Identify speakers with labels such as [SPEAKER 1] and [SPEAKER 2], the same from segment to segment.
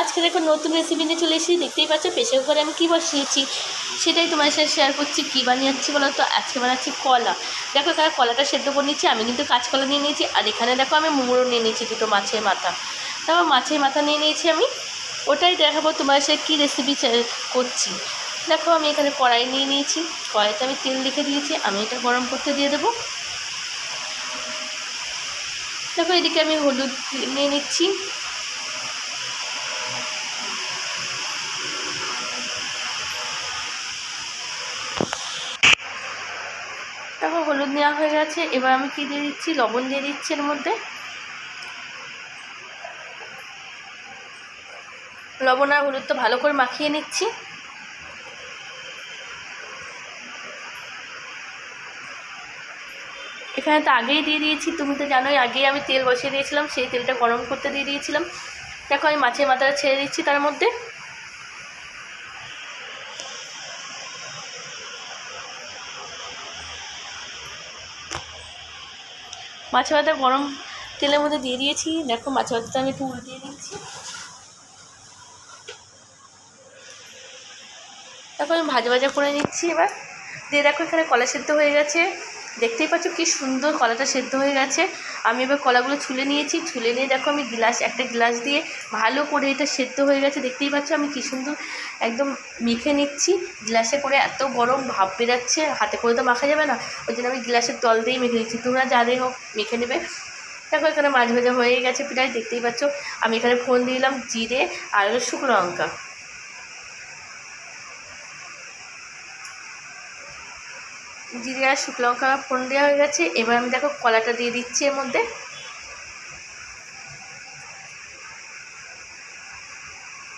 [SPEAKER 1] আজকে দেখো নতুন রেসিপি নিয়ে চলে এসেছি, দেখতেই পাচ্ছ প্রেশার কুকারে আমি কী বসিয়েছি, সেটাই তোমার সাথে শেয়ার করছি, কী বানিয়েছি বলো তো আজকে বানাচ্ছি কলা। দেখো এখানে কলাটা সেদ্ধ করে নিচ্ছি, আমি কিন্তু কাঁচকলা নিয়ে নিয়েছি, আর এখানে দেখো আমি মুড়ো নিয়ে নিয়েছি, দুটো মাছের মাথা। তারপর মাছের মাথা নিয়ে নিয়েছি আমি, ওটাই দেখাবো তোমার সাথে কী রেসিপি করছি। দেখো আমি এখানে কড়াই নিয়ে নিয়েছি, কড়াইতে আমি তেল লিখে দিয়েছি, আমি এটা গরম করতে দিয়ে দেবো। দেখো এদিকে আমি হলুদ নিয়ে নিচ্ছি দেখো হলুদ নেওয়া হয়ে গেছে। এবার আমি কি দিয়ে দিচ্ছি? লবণ দিয়ে দিচ্ছি এর মধ্যে। লবণ আর হলুদ তো ভালো করে মাখিয়ে নিচ্ছি। এখানে তো আগেই দিয়ে দিয়েছি। তুমি তো জানোই, আগেই আমি তেল বসিয়ে দিয়েছিলাম। সেই তেলটা গরম করতে দিয়ে দিয়েছিলাম। দেখো, আমি মাছের মাথাটা ছেড়ে দিচ্ছি তার মধ্যে। মাছের ভাতটা গরম তেলের মধ্যে দিয়ে দিয়েছি। দেখো মাছ ভাতটা আমি একটু দিয়ে দিচ্ছি তারপর আমি ভাজা ভাজা করে নিচ্ছি এবার। দিয়ে দেখো এখানে কলা সেদ্ধ হয়ে গেছে। দেখতেই পাচ্ছ কি সুন্দর কলাটা সেদ্ধ হয়ে গেছে। আমি এবার কলাগুলো ছুলে নিয়েছি। ছুলে নিয়ে দেখো আমি গ্লাস, একটা গ্লাস দিয়ে ভালো করে এটা সেদ্ধ হয়ে গেছে। দেখতেই পাচ্ছ আমি কি সুন্দর একদম মেখে নিচ্ছি। গ্লাসে করে এত গরম ভাব বেরাচ্ছে, হাতে করে তো মাখা যাবে না। ওই জন্য আমি গ্লাসের তল দিয়েই মেখে নিচ্ছি। তোমরা যাদের হোক মেখে নেবে। দেখো এখানে মাছ ভাজা হয়ে গেছে প্রায়। দেখতেই পাচ্ছ আমি এখানে ফোন দিলাম জিরে আর শুকনো লঙ্কা। জিরে আর শুকনো লঙ্কা ফোড়ন দেওয়া হয়ে গেছে। এবার আমি দেখো কলাটা দিয়ে দিচ্ছি এর মধ্যে।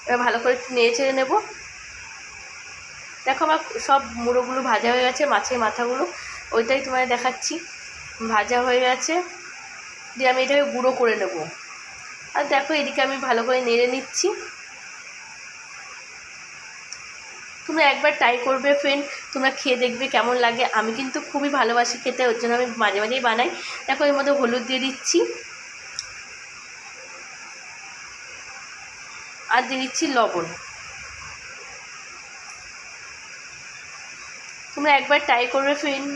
[SPEAKER 1] এবার ভালো করে একটু নেড়ে চেড়ে নেব। দেখো আমার সব মুড়োগুলো ভাজা হয়ে গেছে, মাছের মাথাগুলো। ওইটাই তোমায় দেখাচ্ছি। ভাজা হয়ে গেছে। দিয়ে আমি এটাকে গুঁড়ো করে নেব। আর দেখো এদিকে আমি ভালো করে নেড়ে নিচ্ছি। তোমরা একবার ট্রাই করবে ফ্রেন্ড তোমরা খেয়ে দেখবে কেমন লাগে। আমি কিন্তু খুবই ভালোবাসি খেতে, ওর জন্য আমি মাঝে মাঝেই বানাই। দেখো, এর মধ্যে হলুদ দিয়ে দিচ্ছি। আর দিয়ে দিচ্ছি লবণ। তোমরা একবার ট্রাই করবে ফ্রেন্ড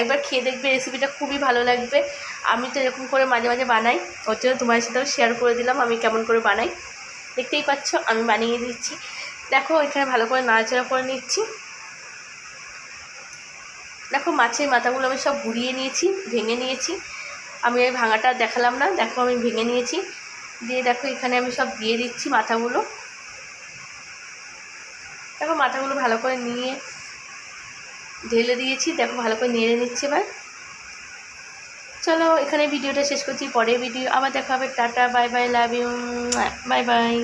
[SPEAKER 1] একবার খেয়ে দেখবে রেসিপিটা খুবই ভালো লাগবে। আমি তো এরকম করে মাঝে মাঝে বানাই। ওর জন্য তোমার সাথেও শেয়ার করে দিলাম, আমি কেমন করে বানাই। দেখতেই পাচ্ছ, আমি বানিয়ে দিচ্ছি। দেখো, এখানে ভালো করে নাড়াচাড়া করে নিচ্ছি। দেখো, মাছের মাথাগুলো আমি সব গুড়িয়ে নিয়েছি, ভেঙে নিয়েছি। আমি ওই ভাঙাটা দেখালাম না, দেখো আমি ভেঙে নিয়েছি। দিয়ে দেখো, এখানে আমি সব দিয়ে দিচ্ছি মাথাগুলো। দেখো, মাথাগুলো ভালো করে নিয়ে ঢেলে দিয়েছি, দেখো ভালো করে নেড়ে নিচ্ছে এবার। চলো, এখানে ভিডিওটা শেষ করছি পরে ভিডিও আবার দেখা হবে। Tata, bye bye, love you, bye bye.